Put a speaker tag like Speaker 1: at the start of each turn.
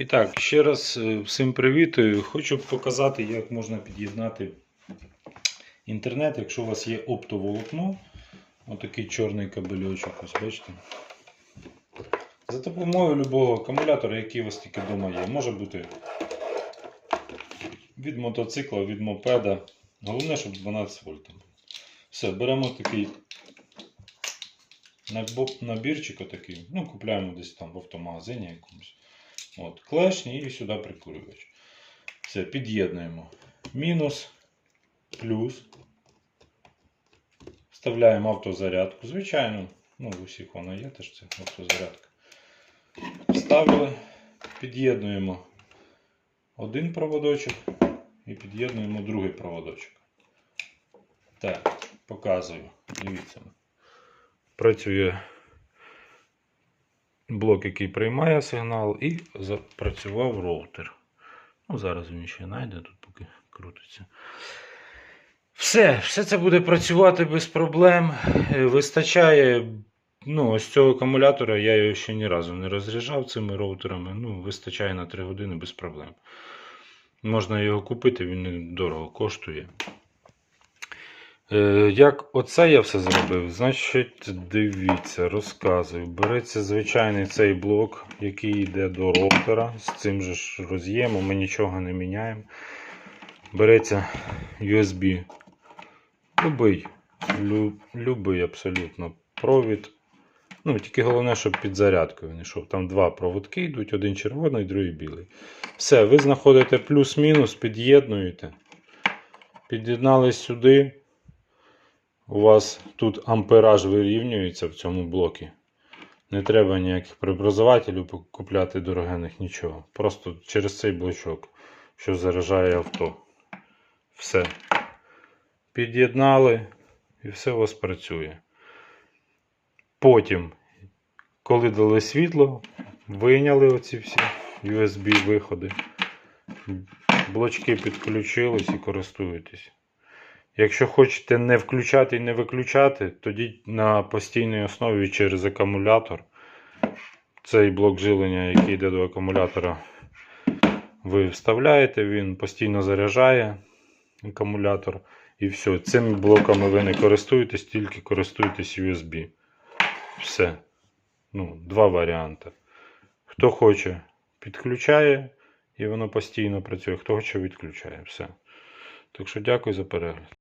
Speaker 1: І так, ще раз е, всім привіт. Е, Хочу показати, як можна під'єднати інтернет, якщо у вас є оптоволокно. Отакий чорний кабельочок, ось бачите. За допомогою любого акумулятора, який у вас тільки вдома є. Може бути від мотоцикла, від мопеда. Головне, щоб 12 вольт. Все, беремо такий набірчик отакий. Ну, купляємо десь там в автомагазині якомусь. От, клешні і сюди прикурювач. Все, під'єднуємо. Мінус, плюс. Вставляємо автозарядку. Звичайно, ну, у всіх вона є теж це автозарядка. Вставили, під'єднуємо один проводочок і під'єднуємо другий проводочок. Так, показую. Дивіться. Працює блок, який приймає сигнал, і запрацював роутер. Ну, зараз він ще знайде, тут поки крутиться. Все, все це буде працювати без проблем. Е, Вистачає. Ну, ось цього акумулятора я його ще ні разу не розряджав цими роутерами. Ну, вистачає на 3 години без проблем. Можна його купити, він недорого коштує. Е, Як оце я все зробив, значить, дивіться, розказую. Береться звичайний цей блок, який йде до роутера. З цим же ж роз'ємом, ми нічого не міняємо. Береться USB. Любий, лю, любий абсолютно провід. Ну, тільки головне, щоб під зарядкою не йшов. Там два проводки йдуть, один червоний, другий білий. Все, ви знаходите плюс-мінус, під'єднуєте. Під'єднали сюди. У вас тут ампераж вирівнюється в цьому блокі. Не треба ніяких преобразователів купляти дорогених, нічого. Просто через цей блочок, що заряджає авто. Все. Під'єднали і все у вас працює. Потім, коли дали світло, вийняли оці всі USB-виходи. Блочки підключились і користуєтесь. Якщо хочете не включати і не виключати, тоді на постійній основі через акумулятор. Цей блок жилення, який йде до акумулятора, ви вставляєте, він постійно заряджає акумулятор. І все. Цими блоками ви не користуєтесь, тільки користуєтесь USB. Все. Ну, Два варіанти. Хто хоче, підключає і воно постійно працює. Хто хоче, відключає. Все. Так що дякую за перегляд.